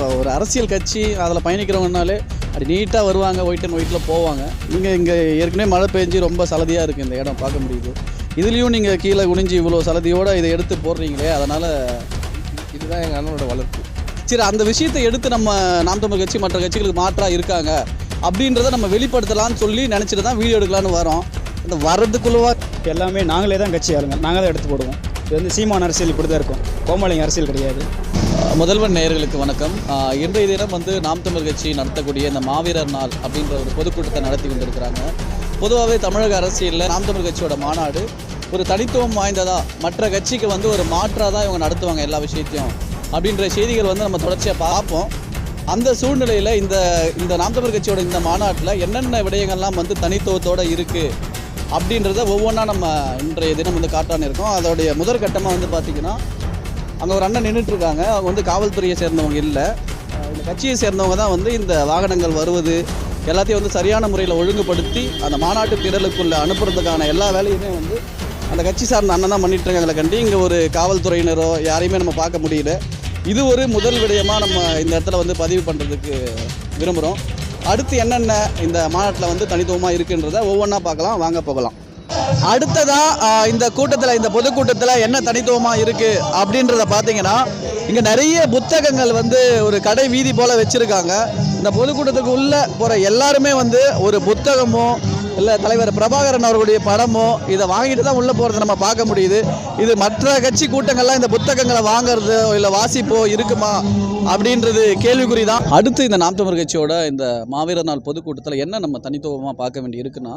இப்போ ஒரு அரசியல் கட்சி அதில் பயணிக்கிறவங்கனாலே அப்படி நீட்டாக வருவாங்க ஒயிட் அண்ட் ஒயிட்டில் போவாங்க. நீங்கள் இங்கே ஏற்கனவே மழை பெஞ்சு ரொம்ப சலதியாக இருக்குது இந்த இடம் பார்க்க முடியுது. இதுலேயும் நீங்கள் கீழே குனிஞ்சு இவ்வளோ சலதியோடு இதை எடுத்து போடுறீங்களே அதனால் இதுதான் எங்கள் அண்ணனோட வளர்ப்பு. சரி அந்த விஷயத்தை எடுத்து நம்ம நாம் தமிழ் கட்சி மற்ற கட்சிகளுக்கு மாற்றாக இருக்காங்க அப்படின்றத நம்ம வெளிப்படுத்தலாம்னு சொல்லி நினச்சிட்டு தான் வீடியோ எடுக்கலான்னு வரோம். இந்த வர்றதுக்குள்ளவா எல்லாமே நாங்களே தான் கட்சி ஆளுங்க. நாங்கள் தான் எடுத்து போடுவோம். இது வந்து சீமான் அரசியல் இப்படி தான் இருக்கும். கோமாளிங்க அரசியல் கிடையாது. முதல்வர் நேயர்களுக்கு வணக்கம். இன்றைய தினம் வந்து நாம் தமிழ் கட்சி நடத்தக்கூடிய இந்த மாவீரர் நாள் அப்படின்ற ஒரு பொதுக்கூட்டத்தை நடத்தி கொண்டிருக்கிறாங்க. பொதுவாகவே தமிழக அரசியலில் நாம் தமிழ் கட்சியோட மாநாடு ஒரு தனித்துவம் வாய்ந்ததா? மற்ற கட்சிக்கு வந்து ஒரு மாற்றாக தான் இவங்க நடத்துவாங்க எல்லா விஷயத்தையும் அப்படின்ற செய்திகள் வந்து நம்ம தொடர்ச்சியாக பார்ப்போம். அந்த சூழ்நிலையில் இந்த இந்த நாம் தமிழ் கட்சியோட இந்த மாநாட்டில் என்னென்ன விடயங்கள்லாம் வந்து தனித்துவத்தோடு இருக்குது அப்படின்றத ஒவ்வொன்றா நம்ம இன்றைய தினம் வந்து காட்டான்னு இருக்கோம். அதோடைய முதற்கட்டமாக வந்து பார்த்திங்கன்னா அங்கே ஒரு அண்ணன் நின்றுட்டு இருக்காங்க அவங்க வந்து காவல்துறையை சேர்ந்தவங்க இல்லை. இந்த கட்சியை சேர்ந்தவங்க தான் வந்து இந்த வாகனங்கள் வருவது எல்லாத்தையும் வந்து சரியான முறையில் ஒழுங்குபடுத்தி அந்த மாநாட்டு திரளுக்குள்ளே அனுப்புறதுக்கான எல்லா வேலையுமே வந்து அந்த கட்சி சார்ந்த அண்ணன் தான் பண்ணிட்டு கண்டி. இங்கே ஒரு காவல்துறையினரோ யாரையுமே நம்ம பார்க்க முடியல. இது ஒரு முதல் விடயமாக நம்ம இந்த இடத்துல வந்து பதிவு பண்ணுறதுக்கு விரும்புகிறோம் அடுத்து என்னென்ன இந்த மாநாட்டில் வந்து தனித்துவமாக இருக்குன்றத ஒவ்வொன்றா பார்க்கலாம். வாங்க போகலாம். அடுத்ததா இந்த கூட்டத்தில் இந்த பொதுக்கூட்டத்தில் என்ன தனித்துவமாக இருக்குது அப்படின்றத பார்த்தீங்கன்னா இங்கே நிறைய புத்தகங்கள் வந்து ஒரு கடை வீதி போல் வச்சுருக்காங்க. இந்த பொதுக்கூட்டத்துக்கு உள்ளே போகிற எல்லாருமே வந்து ஒரு புத்தகமோ இல்லை தலைவர் பிரபாகரன் அவர்களுடைய படமோ இதை வாங்கிட்டு தான் உள்ளே போகிறத நம்ம பார்க்க முடியுது. இது மற்ற கட்சி கூட்டங்கள்லாம் இந்த புத்தகங்களை வாங்குறதோ இல்லை வாசிப்போ இருக்குமா அப்படின்றது கேள்விக்குறி தான். அடுத்து இந்த நாம் தமிழ் கட்சியோட இந்த மாவீரர் நாள் பொதுக்கூட்டத்தில் என்ன நம்ம தனித்துவமாக பார்க்க வேண்டி இருக்குன்னா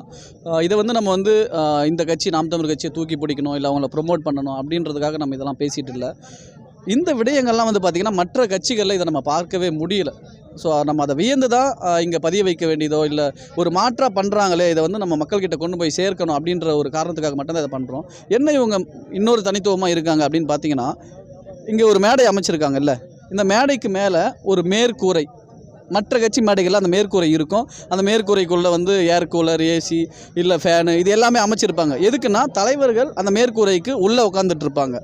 இதை வந்து நம்ம வந்து இந்த கட்சி நாம் தமிழ் கட்சியை தூக்கி பிடிக்கணும் இல்லை அவங்கள ப்ரொமோட் பண்ணணும் அப்படின்றதுக்காக நம்ம இதெல்லாம் பேசிகிட்டு இல்லை. இந்த விடயங்கள்லாம் வந்து பார்த்திங்கன்னா மற்ற கட்சிகளில் இதை நம்ம பார்க்கவே முடியல. ஸோ நம்ம அதை வியந்து தான் இங்கே பதிய வைக்க வேண்டியதோ இல்லை ஒரு மாற்றாக பண்ணுறாங்களே இதை வந்து நம்ம மக்கள்கிட்ட கொண்டு போய் சேர்க்கணும் அப்படின்ற ஒரு காரணத்துக்காக மட்டும்தான் இதை பண்ணுறோம் என்ன இவங்க இன்னொரு தனித்துவமாக இருக்காங்க அப்படின்னு பார்த்தீங்கன்னா இங்கே ஒரு மேடை அமைச்சிருக்காங்கல்ல. இந்த மேடைக்கு மேலே ஒரு மேற்கூரை மற்ற கட்சி மேடைகளில் அந்த மேற்கூரை இருக்கும். அந்த மேற்கூரைக்குள்ளே வந்து ஏர் கூலர் ஏசி இல்லை ஃபேனு இது எல்லாமே அமைச்சிருப்பாங்க. எதுக்குன்னா தலைவர்கள் அந்த மேற்கூரைக்கு உள்ளே உட்காந்துட்டு இருப்பாங்க.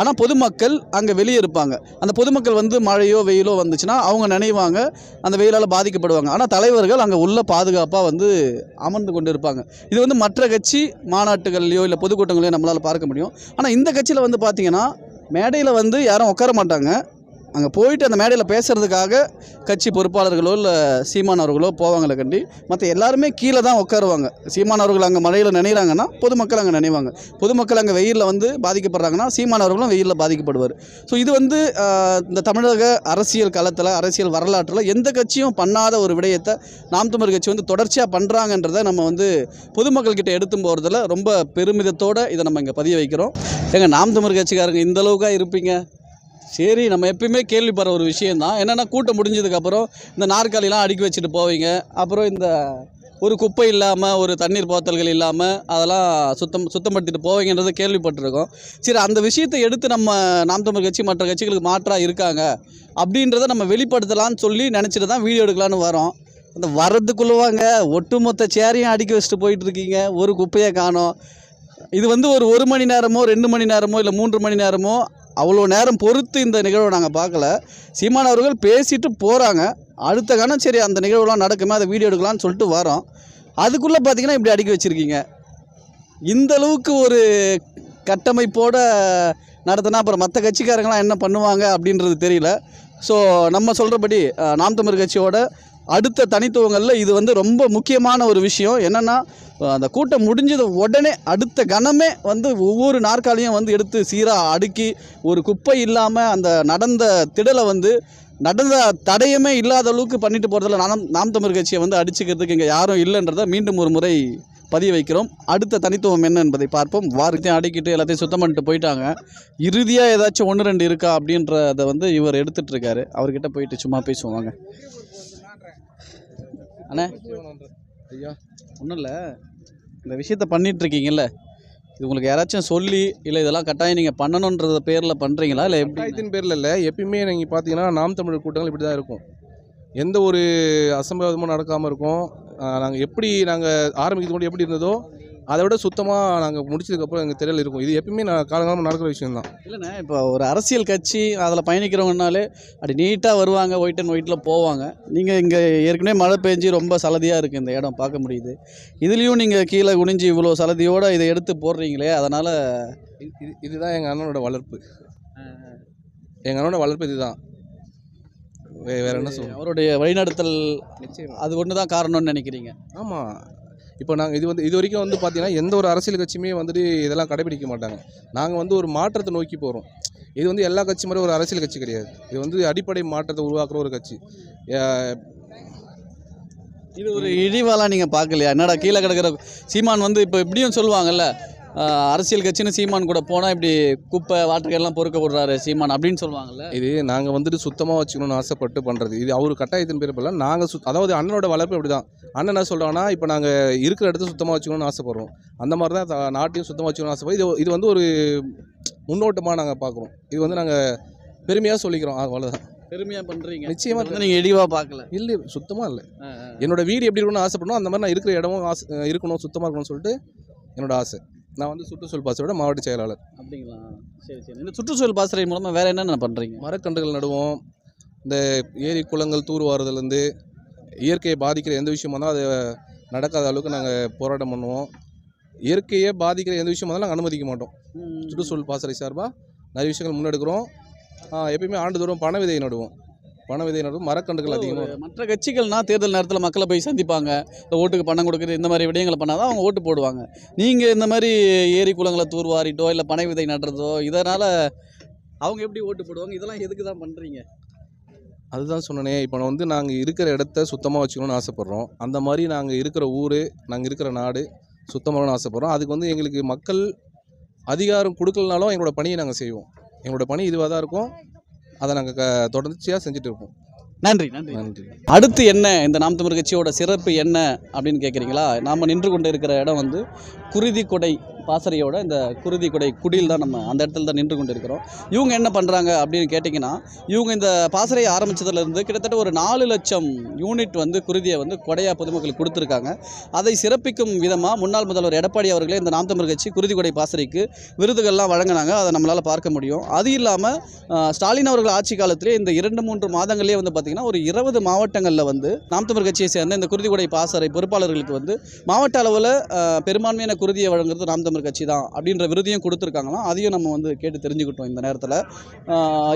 ஆனால் பொதுமக்கள் அங்கே வெளியே இருப்பாங்க. அந்த பொதுமக்கள் வந்து மழையோ வெயிலோ வந்துச்சுன்னா அவங்க நினைவாங்க. அந்த வெயிலால் பாதிக்கப்படுவாங்க. ஆனால் தலைவர்கள் அங்கே உள்ள பாதுகாப்பாக வந்து அமர்ந்து கொண்டு இருப்பாங்க இது வந்து மற்ற கட்சி மாநாட்டுகள்லையோ இல்லை பொதுக்கூட்டங்களையோ நம்மளால் பார்க்க முடியும். ஆனால் இந்த கட்சியில் வந்து பார்த்திங்கன்னா மேடையில் வந்து யாரும் உட்கார மாட்டாங்க. அங்கே போயிட்டு அந்த மேடையில் பேசுகிறதுக்காக கட்சி பொறுப்பாளர்களோ இல்லை சீமான் அவர்களோ போவாங்களே கண்டி. மற்ற எல்லாருமே கீழே தான் உட்காருவாங்க. சீமான் அவர்கள் அங்கே மழையில் நினைகிறாங்கன்னா பொதுமக்கள் அங்கே நினைவாங்க. பொதுமக்கள் அங்கே வெயிலில் வந்து பாதிக்கப்படுறாங்கன்னா சீமான் அவர்களும் வெயிலில் பாதிக்கப்படுவார். ஸோ இது வந்து இந்த தமிழக அரசியல் களத்தில் அரசியல் வரலாற்றில் எந்த கட்சியும் பண்ணாத ஒரு விடயத்தை நாம் தமிழ் கட்சி வந்து தொடர்ச்சியாக பண்ணுறாங்கன்றதை நம்ம வந்து பொதுமக்கள்கிட்ட எடுத்து போகிறதுல ரொம்ப பெருமிதத்தோடு இதை நம்ம இங்கே பதிய வைக்கிறோம். ஏங்க நாம் தமிழ் கட்சிக்காரங்க இந்த அளவுக்காக இருப்பீங்க? சரி நம்ம எப்பயுமே கேள்விப்படுற ஒரு விஷயந்தான் என்னென்னா கூட்டம் முடிஞ்சதுக்கப்புறம் இந்த நாற்காலிலாம் அடுக்கி வச்சுட்டு போவீங்க. அப்புறம் இந்த ஒரு குப்பை இல்லாமல் ஒரு தண்ணீர் போத்தல்கள் இல்லாமல் அதெல்லாம் சுத்தம் சுத்தப்படுத்திட்டு போவீங்கன்றதை கேள்விப்பட்டிருக்கோம். சரி அந்த விஷயத்தை எடுத்து நம்ம நாம் தமிழ் கட்சி மற்ற கட்சிகளுக்கு மாற்றாக இருக்காங்க. அப்படின்றத நம்ம வெளிப்படுத்தலாம்னு சொல்லி நினச்சிட்டு தான் வீடியோ எடுக்கலான்னு வரோம். அந்த வர்றதுக்குள்ளவாங்க ஒட்டுமொத்த சேரையும் அடுக்கி வச்சுட்டு போயிட்டு இருக்கீங்க ஒரு குப்பையை காணோம். இது வந்து ஒரு ஒரு மணி நேரமோ ரெண்டு மணி நேரமோ இல்லை மூன்று மணி நேரமோ அவ்வளோ நேரம் பொறுத்து இந்த நிகழ்வை நாங்கள் பார்க்கல. சீமான் அவர்கள் பேசிட்டு போகிறாங்க அடுத்த கணம் சரி அந்த நிகழ்வுலாம் நடக்குமே அதை வீடியோ எடுக்கலாம்னு சொல்லிட்டு வரோம். அதுக்குள்ளே பார்த்தீங்கன்னா இப்படி அடுக்கி வச்சுருக்கீங்க. இந்த அளவுக்கு ஒரு கட்டமைப்போடு நடத்தினா அப்புறம் மற்ற கட்சிக்காரங்களாம் என்ன பண்ணுவாங்க அப்படின்றது தெரியல. ஸோ நம்ம சொல்கிறபடி நாம் தமிழ் கட்சியோட அடுத்த தனித்துவங்களில் இது வந்து ரொம்ப முக்கியமான ஒரு விஷயம். என்னென்னா அந்த கூட்டம் முடிஞ்சது உடனே அடுத்த கணமே வந்து ஒவ்வொரு நாற்காலியும் வந்து எடுத்து சீராக அடுக்கி ஒரு குப்பை இல்லாமல் அந்த நடந்த திடலை வந்து நடந்த தடையுமே இல்லாத அளவுக்கு பண்ணிட்டு போகிறதுல நாம் நாம் தமிழ் கட்சியை வந்து அடிச்சுக்கிறதுக்கு இங்கே யாரும் இல்லைன்றதை மீண்டும் ஒரு முறை பதிய வைக்கிறோம். அடுத்த தனித்துவம் என்ன என்பதை பார்ப்போம். வாரத்தையும் அடிக்கிட்டு எல்லாத்தையும் சுத்தம் பண்ணிட்டு போயிட்டாங்க. இறுதியாக ஏதாச்சும் ஒன்று ரெண்டு இருக்கா அப்படின்றத வந்து இவர் எடுத்துகிட்ருக்காரு அவர்கிட்ட போயிட்டு சும்மா பேசுவாங்க அண்ணே? ஐயா ஒன்றும் இல்லை. இந்த விஷயத்த பண்ணிட்டு இருக்கீங்கல்ல. இது உங்களுக்கு யாராச்சும் சொல்லி இல்லை இதெல்லாம் கட்டாயம் நீங்கள் பண்ணணுன்றத பேரில் பண்ணுறீங்களா இல்லை எப்படி? கட்டாயத்தின் பேரில் இல்லை. எப்பயுமே நீங்கள் பார்த்தீங்கன்னா நாம் தமிழர் கூட்டங்கள் இப்படி தான் இருக்கும். எந்த ஒரு அசம்பாவிதமும் நடக்காமல் இருக்கும். நாங்கள் எப்படி நாங்கள் ஆரம்பிக்கிறது கூட எப்படி இருந்ததோ அதை விட சுத்தமாக நாங்கள் முடிச்சதுக்கப்புறம் எங்கள் தெரியல இருக்கும். இது எப்பயுமே நான் காலங்காலமாக நடக்கிற விஷயம்தான். இல்லைண்ணே இப்போ ஒரு அரசியல் கட்சி அதில் பயணிக்கிறவங்கனாலே அப்படி நீட்டாக வருவாங்க ஒயிட் அண்ட் ஒயிட்டில் போவாங்க. நீங்கள் இங்கே ஏற்கனவே மழை பெஞ்சு ரொம்ப சலதியாக இருக்குது இந்த இடம் பார்க்க முடியுது. இதுலேயும் நீங்கள் கீழே குனிஞ்சு இவ்வளோ சலதியோடு இதை எடுத்து போடுறீங்களே அதனால் இது- இது இதுதான் எங்கள் அண்ணனோட வளர்ப்பு. எங்கள் அண்ணனோட வளர்ப்பு இதுதான். வே வேறு என்ன சொல்லுவோம் அவருடைய வழிநடத்தல் நிச்சயமா. அது ஒன்று தான் காரணம்னு நினைக்கிறீங்க? ஆமாம் இப்போ நாங்கள் இது வந்து இது வரைக்கும் வந்து பார்த்தீங்கன்னா எந்த ஒரு அரசியல் கட்சியுமே வந்துட்டு இதெல்லாம் கடைபிடிக்க மாட்டாங்க. நாங்கள் வந்து ஒரு மாற்றத்தை நோக்கி போகிறோம் இது வந்து எல்லா கட்சி மாதிரி ஒரு அரசியல் கட்சி கிடையாது. இது வந்து அடிப்படை மாற்றத்தை உருவாக்குற ஒரு கட்சி. இது ஒரு இழிவாலாம் நீங்கள் பார்க்கலையா? என்னடா கீழே கிடக்கிற சீமான் வந்து இப்போ இப்படியும் சொல்லுவாங்கல்ல அரசியல் கட்சின்னு சீமான் கூட போனால் இப்படி குப்பை வாட்டர்கெல்லாம் பொறுக்க விடுறாரு சீமான் அப்படின்னு சொல்லுவாங்கல்ல. இது நாங்கள் வந்துட்டு சுத்தமாக வச்சுக்கணும்னு ஆசைப்பட்டு பண்ணுறது இது அவர் கட்டாயத்தின் பேர் நாங்கள் சு அதாவது அண்ணனோட வளர்ப்பு இப்படி தான் அண்ணன் என்ன சொல்கிறாங்கன்னா இப்போ நாங்கள் இருக்கிற இடத்த சுத்தமாக வச்சுக்கணும்னு ஆசைப்படுறோம். அந்த மாதிரி தான் நாட்டையும் சுத்தமாக வச்சுக்கணும்னு ஆசைப்படுறோம். இது இது வந்து ஒரு முன்னோட்டமாக நாங்கள் பார்க்குறோம் இது வந்து நாங்கள் பெருமையாக சொல்லிக்கிறோம். அவ்வளோதான் பெருமையாக பண்ணுறீங்க நிச்சயமா வந்து நீங்கள் இழிவாக பார்க்கல இல்லை சுத்தமாக இல்லை. என்னோட வீடு எப்படி இருக்கணும்னு ஆசைப்படணும் அந்த மாதிரி நான் இருக்கிற இடமும் ஆசை இருக்கணும் சுத்தமாக இருக்கணும்னு சொல்லிட்டு என்னோட ஆசை. நான் வந்து சுற்றுச்சூழல் பாசையோட மாவட்ட செயலாளர். அப்படிங்களா? சரி சரி. இந்த சுற்றுச்சூழல் பாசறை மூலமாக வேறு என்னென்ன பண்ணுறீங்க மரக்கன்றுகள் நடுவோம். இந்த ஏரி குளங்கள் தூர்வாருதலேருந்து இயற்கையை பாதிக்கிற எந்த விஷயமா இருந்தாலும் அது நடக்காத அளவுக்கு நாங்கள் போராட்டம் பண்ணுவோம். இயற்கையை பாதிக்கிற எந்த விஷயமா இருந்தாலும் நாங்கள் அனுமதிக்க மாட்டோம். சுற்றுச்சூழல் பாசறை சார்பாக நிறைய விஷயங்கள் முன்னெடுக்கிறோம். எப்பயுமே ஆண்டுதோறும் பண விதை நடுவோம். பண விதை நடுவோம் மரக்கன்றுகள் அதிகமாக மற்ற கட்சிகள்னா தேர்தல் நேரத்தில் மக்களை போய் சந்திப்பாங்க. இந்த ஓட்டுக்கு பணம் கொடுக்குறது இந்த மாதிரி விடயங்களை பண்ணாதான் அவங்க ஓட்டு போடுவாங்க. நீங்கள் இந்த மாதிரி ஏரி குளங்களை தூர்வாரிட்டோ இல்லை பனை விதை நடுறதோ இதனால் அவங்க எப்படி ஓட்டு போடுவாங்க? இதெல்லாம் எதுக்கு தான் பண்ணுறீங்க அதுதான் சொன்னனே இப்போ வந்து நாங்கள் இருக்கிற இடத்த சுத்தமாக வச்சுக்கணும்னு ஆசைப்பட்றோம். அந்த மாதிரி நாங்கள் இருக்கிற ஊர் நாங்கள் இருக்கிற நாடு சுத்தமாகணும்னு ஆசைப்பட்றோம். அதுக்கு வந்து எங்களுக்கு மக்கள் அதிகாரம் கொடுக்கலனாலும் எங்களோட பணியை நாங்கள் செய்வோம். எங்களோட பணி இதுவாக தான் இருக்கும். அதை நாங்கள் க தொடர்ச்சியாக செஞ்சுட்டு இருப்போம் நன்றி நன்றி. நன்றி. அடுத்து என்ன? இந்த நாம் தமிழர் கட்சியோட சிறப்பு என்ன அப்படின்னு கேட்குறீங்களா நாம் நின்று கொண்டு இருக்கிற இடம் வந்து குருதி கொடை பாசறையோட இந்த குருதி கொடை குடியில் தான் நம்ம அந்த இடத்துல தான் நின்று கொண்டு இருக்கிறோம் இவங்க என்ன பண்ணுறாங்க அப்படின்னு கேட்டிங்கன்னா இவங்க இந்த பாசறையை ஆரம்பித்ததுலேருந்து கிட்டத்தட்ட ஒரு நாலு லட்சம் யூனிட் வந்து குருதியை வந்து கொடையாக பொதுமக்களுக்கு கொடுத்துருக்காங்க. அதை சிறப்பிக்கும் விதமாக முன்னாள் முதல்வர் எடப்பாடி அவர்களே இந்த நாம் தமிழர் கட்சி குருதி கொடை பாசறைக்கு விருதுகள்லாம் வழங்கினாங்க. அதை நம்மளால் பார்க்க முடியும். அது இல்லாமல் ஸ்டாலின் அவர்கள் ஆட்சி காலத்திலே இந்த இரண்டு மூன்று மாதங்களே வந்து பார்த்திங்கன்னா ஒரு இருபது மாவட்டங்களில் வந்து நாம் தமிழர் கட்சியை சேர்ந்த இந்த குருதி கொடை பாசறை பொறுப்பாளர்களுக்கு வந்து மாவட்ட அளவில் பெரும்பான்மையான குருதியை வழங்குறது நாம் தமிழ் கட்சி தான் அப்படின்ற விருதையும் கொடுத்துருக்காங்களாம். அதையும் நம்ம வந்து கேட்டு தெரிஞ்சுக்கிட்டோம் இந்த நேரத்தில்.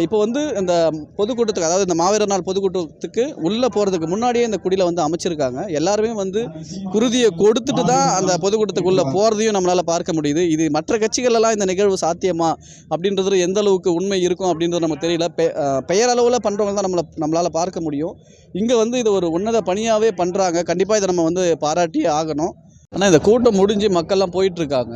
இப்போ வந்து இந்த பொதுக்கூட்டத்துக்கு அதாவது இந்த மாவீரர் நாள் பொதுக்கூட்டத்துக்கு உள்ளே போகிறதுக்கு முன்னாடியே இந்த குடியில் வந்து அமைச்சிருக்காங்க. எல்லாருமே வந்து குருதியை கொடுத்துட்டு தான் அந்த பொதுக்கூட்டத்துக்குள்ளே போகிறதையும் நம்மளால் பார்க்க முடியுது. இது மற்ற கட்சிகளெல்லாம் இந்த நிகழ்வு சாத்தியமா? அப்படின்றது எந்த அளவுக்கு உண்மை இருக்கும் அப்படின்றது நமக்கு தெரியல. பெ பெயரளவில் பண்ணுறவங்க தான் நம்மளை நம்மளால் பார்க்க முடியும். இங்கே வந்து இது ஒரு உன்னத பணியாகவே பண்ணுறாங்க கண்டிப்பாக இதை நம்ம வந்து பாராட்டி ஆகணும். ஆனால் இந்த கூட்டம் முடிஞ்சு மக்கள்லாம் போயிட்டுருக்காங்க.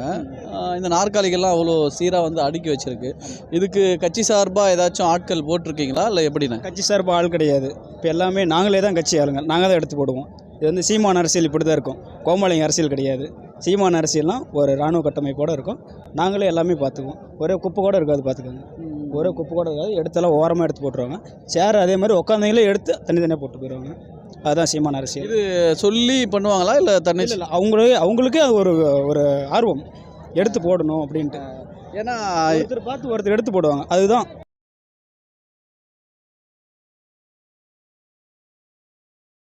இந்த நாற்காலிகள்லாம் அவ்வளோ சீராக வந்து அடுக்கி வச்சிருக்கு. இதுக்கு கட்சி சார்பாக ஏதாச்சும் ஆட்கள் போட்டிருக்கீங்களா? இல்லை எப்படிண்ணே கட்சி சார்பு ஆள் கிடையாது. இப்போ எல்லாமே நாங்களே தான் கட்சி ஆளுங்க. நாங்கள் தான் எடுத்து போடுவோம். இது வந்து சீமான் அரசியல் இப்படி தான் இருக்கும். கோமாளிங்க அரசியல் கிடையாது. சீமான் அரசியல்னால் ஒரு இராணுவ கட்டமைப்போடு இருக்கும். நாங்களே எல்லாமே பார்த்துக்குவோம். ஒரே குப்பை கூட இருக்காது பார்த்துக்கோங்க. ஒரே குப்பை கூட இருக்காது. எடுத்தெல்லாம் ஓரமாக எடுத்து போட்டுருவாங்க. சேர் அதே மாதிரி உட்காந்தீங்களே எடுத்து தனித்தனியாக போட்டு போயிடுவாங்க. அதுதான் சீமான் அரசியல் இது சொல்லி பண்ணுவாங்களா இல்லை தன்னை இல்லை அவங்களே அவங்களுக்கே அது ஒரு ஒரு ஆர்வம். எடுத்து போடணும் அப்படின்ட்டு. ஏன்னா ஒருத்தர் பார்த்து ஒருத்தர் எடுத்து போடுவாங்க. அதுதான்.